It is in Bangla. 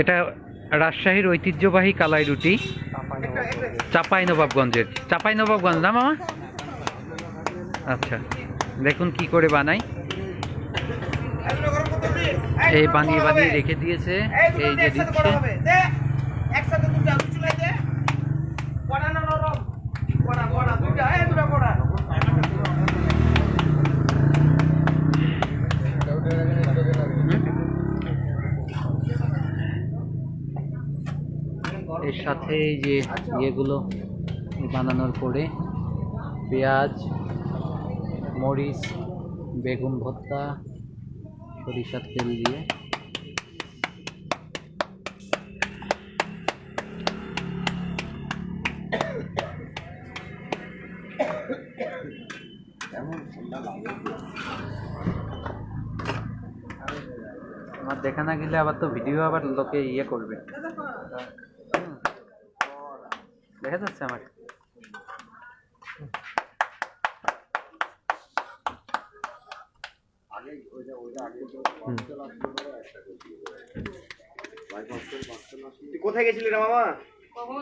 এটা রাজশাহীর ঐতিহ্যবাহী কালাই রুটি। চাপাই নবাবগঞ্জের। চাপাই নবাবগঞ্জ না, মামা? আচ্ছা দেখুন কি করে বানাই। এই বানিয়ে বানিয়ে রেখে দিয়েছে। এই যে দিচ্ছে। এর সাথে এই যে ইয়েগুলো বানানোর পরে পেঁয়াজ, মরিচ, বেগুন ভর্তা, সরিষার তেল দিয়ে আমার দেখা না গেলে আবার তো ভিডিও আবার লোকে ইয়ে করবে। দেখা যাচ্ছে আমার কোথায় গেছিলি রে মামা?